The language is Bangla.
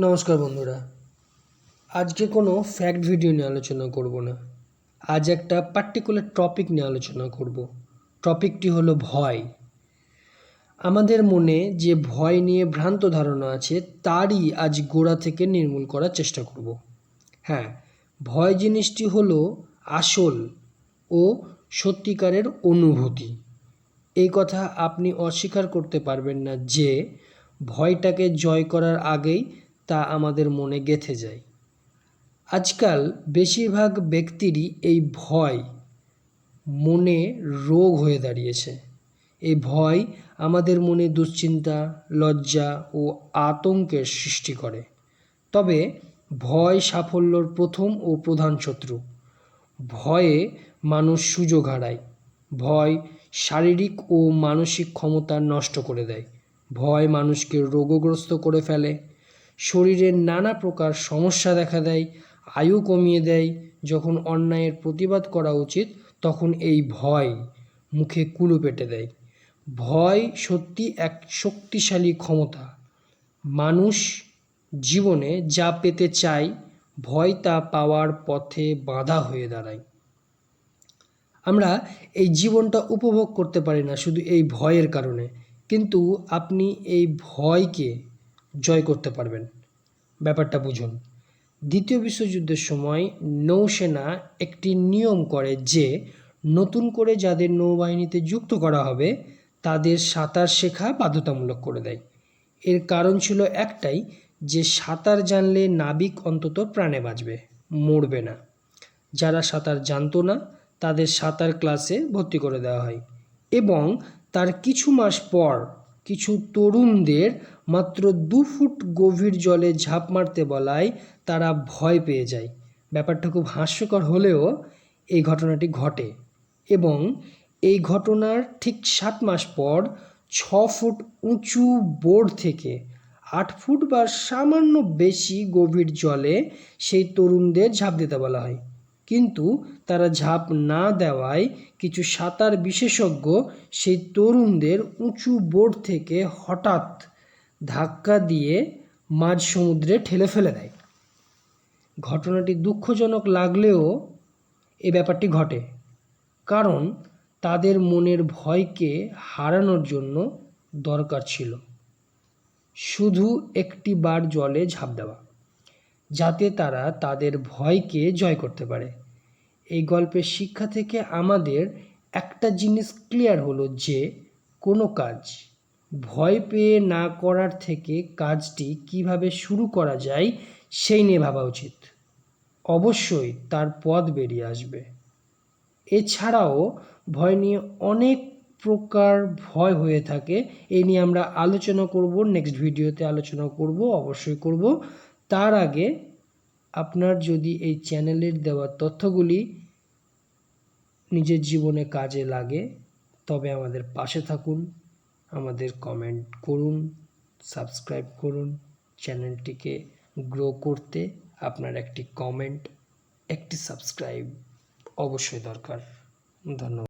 নমস্কার বন্ধুরা। আজকে কোনো ফ্যাক্ট ভিডিও নিয়ে আলোচনা করব না। আজ একটা পার্টিকুলার টপিক নিয়ে আলোচনা করব। টপিকটি হলো ভয়। আমাদের মনে যে ভয় নিয়ে ভ্রান্ত ধারণা আছে, তারই আজ গোড়া থেকে নির্মূল করার চেষ্টা করব। হ্যাঁ ভয় জিনিসটি হলো আসল ও সত্যিকারের অনুভূতি। এই কথা আপনি অস্বীকার করতে পারবেন না যে ভয়টাকে জয় করার আগেই তা আমাদের মনে গেঁথে যায়। আজকাল বেশিরভাগ ব্যক্তিরই এই ভয় মনে রোগ হয়ে দাঁড়িয়েছে। এই ভয় আমাদের মনে দুশ্চিন্তা, লজ্জা ও আতঙ্কের সৃষ্টি করে। তবে ভয় সাফল্যর প্রথম ও প্রধান শত্রু। ভয়ে মানুষ সুযোগ হারায়। ভয় শারীরিক ও মানসিক ক্ষমতা নষ্ট করে দেয়। ভয় মানুষকে রোগগ্রস্ত করে ফেলে। শরীরের নানা প্রকার সমস্যা দেখা দেয়, আয়ু কমিয়ে দেয়, যখন অন্যায়ের প্রতিবাদ করা উচিত, তখন এই ভয় মুখে কুলু পেটে দেয়। ভয় সত্যি এক শক্তিশালী ক্ষমতা। মানুষ জীবনে যা পেতে চায়, ভয় তা পাওয়ার পথে বাধা হয়ে দাঁড়ায়। আমরা এই জীবনটা উপভোগ করতে পারি না শুধু এই ভয়ের কারণে। কিন্তু আপনি এই ভয়কে জয় করতে পারবেন। ব্যাপারটা বুঝুন। দ্বিতীয় বিশ্বযুদ্ধের সময় নৌসেনা একটি নিয়ম করে যে, নতুন করে যাদের নৌবাহিনীতে যুক্ত করা হবে, তাদের সাঁতার শেখা বাধ্যতামূলক করে দেয়। এর কারণ ছিল একটাই, যে সাঁতার জানলে নাবিক অন্তত প্রাণে বাঁচবে, মরবে না। যারা সাঁতার জানতো না, তাদের সাঁতার ক্লাসে ভর্তি করে দেওয়া হয়। এবং তার কিছু মাস পর কিছু তরুণদের মাত্র দু ফুট গভীর জলে ঝাঁপ মারতে বলায় তারা ভয় পেয়ে যায়। ব্যাপারটা খুব হাস্যকর হলেও এই ঘটনাটি ঘটে এবং এই ঘটনার ঠিক সাত মাস পর ছ ফুট উঁচু বোর্ড থেকে আট ফুট বা সামান্য বেশি গভীর জলে সেই তরুণদের ঝাঁপ দিতে বলা হয়। কিন্তু তারা ঝাঁপ না দেওয়ায় কিছু সাঁতার বিশেষজ্ঞ সেই তরুণদের উঁচু বোর্ড থেকে হঠাৎ ধাক্কা দিয়ে মাঝ সমুদ্রে ঠেলে ফেলে দেয়। ঘটনাটি দুঃখজনক লাগলেও এ ব্যাপারটি ঘটে, কারণ তাদের মনের ভয়কে হারানোর জন্য দরকার ছিল। শুধু একটি বার জলে ঝাঁপ দেওয়া। যাতে তারা তাদের ভয়কে জয় করতে পারে। এই গল্পের শিক্ষা থেকে আমাদের একটা জিনিস ক্লিয়ার হলো যে, কোনো কাজ ভয় পেয়ে না করার থেকে কাজটি কীভাবে শুরু করা যায়, সেই নিয়ে ভাবা উচিত। অবশ্যই তার পথ বেরিয়ে আসবে। এছাড়াও ভয় নিয়ে অনেক প্রকার ভয় হয়ে থাকে এই নিয়ে আমরা আলোচনা করব নেক্সট ভিডিওতে আলোচনা করব, অবশ্যই করব। তার আগে আপনার যদি এই চ্যানেলের দেওয়া তথ্যগুলি নিজের জীবনে কাজে লাগে, তবে আমাদের পাশে থাকুন, আমাদের কমেন্ট করুন সাবস্ক্রাইব করুন, চ্যানেলটিকে গ্রো করতে আপনার একটি কমেন্ট একটি সাবস্ক্রাইব অবশ্যই দরকার। ধন্যবাদ।